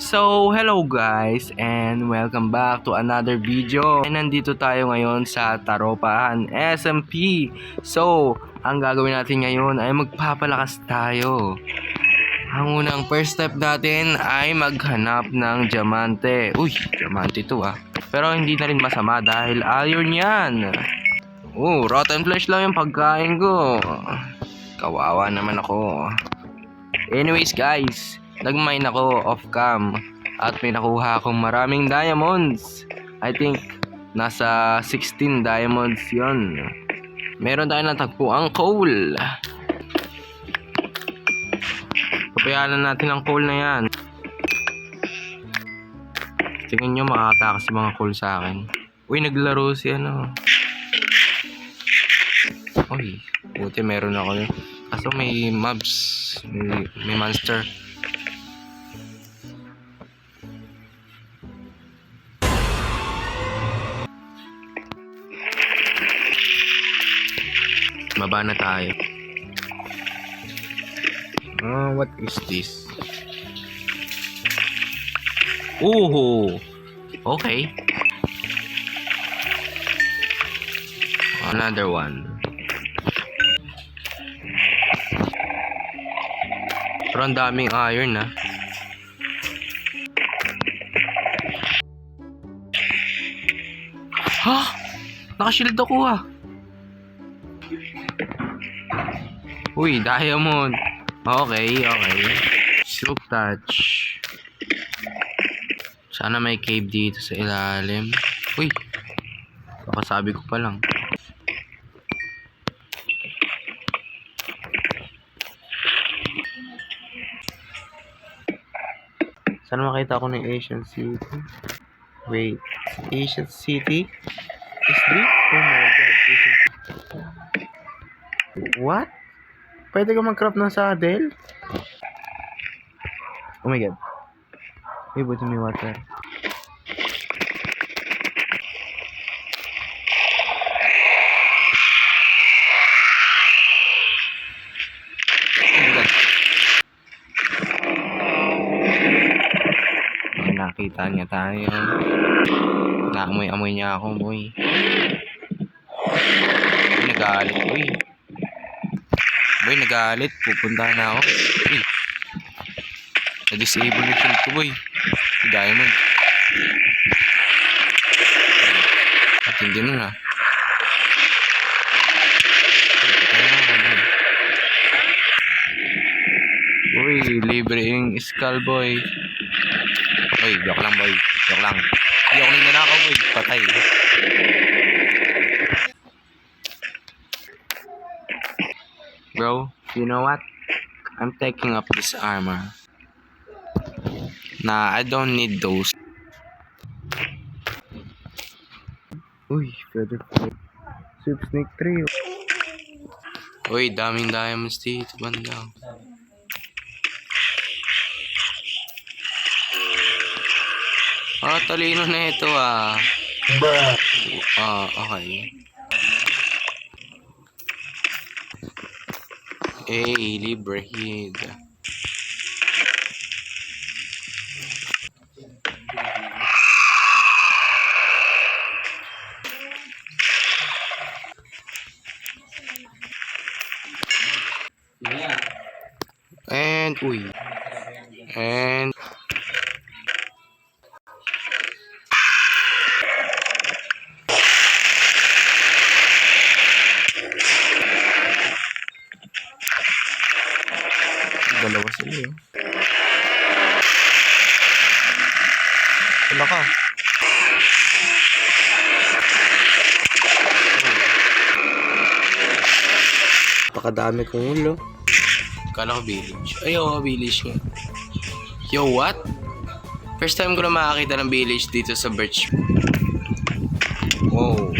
So, hello guys and welcome back to another video. And nandito tayo ngayon sa Taropahan SMP. So, ang gagawin natin ngayon ay magpapalakas tayo. Ang unang first step natin ay maghanap ng diamante. Uy, diamante to ah. Pero hindi na rin masama dahil iron yan. Oh, rotten flesh lang yung pagkain ko. Kawawa naman ako. Anyways guys, nag-mine ako off cam at may nakuha akong maraming diamonds. I think nasa 16 diamonds yon. Meron tayo natagpo ang coal. Papayalan natin ang coal na yan. Tingin nyo makakatakas si mga coal sa akin. Uy, naglaro si ano. Uy, buti meron ako yun. Kaso may mobs. May, may monster. Baba na tayo. Ah, what is this? Ooh! Okay. Another one. Pero ang daming iron na. Ha? Nakashield ako ah. Uy, diamond. Okay, okay. Silk touch. Sana may cave dito sa ilalim. Uy. Baka sabi ko pa lang. Sana makita ko ng Asian City. Wait. Asian City? Is this? Oh my god. Asian What? Pwede ka mag-crop ng saddle? Oh my god. May buti may water. Nakita niya tayo. Naamoy-amoy niya ako, boy. Nagalit, boy. Boy, nagalit. Pupunta na ako. Uy. Na-disable yung shield ko, boy. Si Diamond. At hindi nun, ah. Uy, patay libre yung skull, boy. Uy, joke lang, boy. Joke lang. Hindi ako nagnanakaw, boy. Patay. Bro, you know what? I'm taking up this armor. Nah, I don't need those. Uy, feather flame. Soup snake 3. Uy, daming diamonds dito, banda. Ah, talino na ito ah. Ah, okay. Eh, libre. And, uy. And, dalawa sila eh. Wala ka. Pakadami kong ulo. Kala ko village. Ay, oo, village nga. Yo, what? First time ko na makakita ng village dito sa Birch. Wow.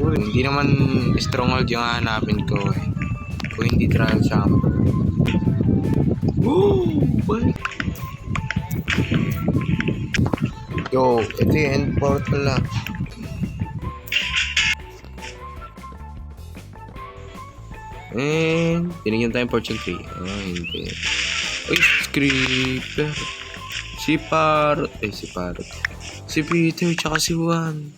Uy, hindi naman stronghold yung hahanapin ko eh. Kung hindi trial chamber. Woo! Yo, ito yung end portal ah. Eh, binigyan tayong fortune 3. Ah, hindi. Uy, creeper. Si Parot. Eh, si Parot. Si Peter, tsaka si Juan.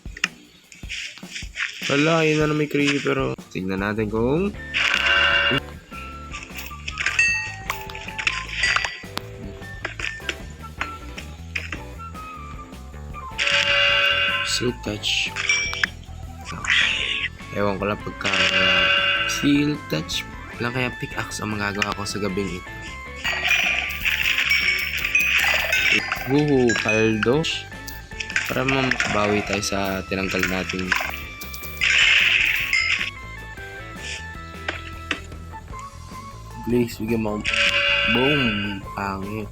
Wala, yun na na may creeper. oh. Tingnan natin kung... Silk touch. Ewan ko lang pagka Silk touch. Lang kaya pickaxe ang magagawa ko sa gabing ito. Woohoo, kaldo. Para makabawi tayo sa tinanggal nating Please, bigyan mo. Boom! Pangit.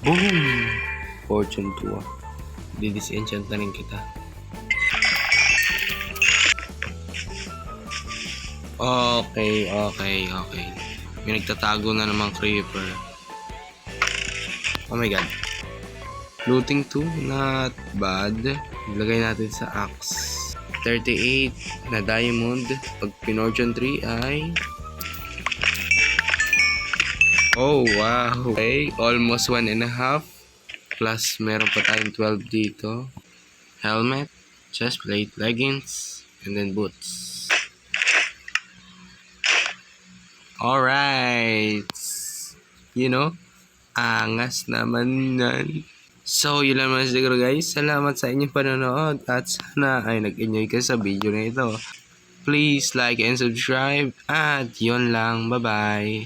Boom! Fortune 2 Didisenchant na rin kita. Okay, okay, okay. May nagtatago na namang creeper. Oh my god. Looting 2, not bad. Ilagay natin sa axe. 38 na diamond. Pag pinorchon 3 ay... Oh, wow. Okay, almost one and a half. Plus, meron pa tayong 12 dito. Helmet, chestplate, leggings, and then boots. Alright. You know, angas naman nan. So, yun lang naman siguro guys. Salamat sa inyong panonood at sana ay nag-enjoy ka sa video na ito. Please like and subscribe at yun lang. Bye-bye.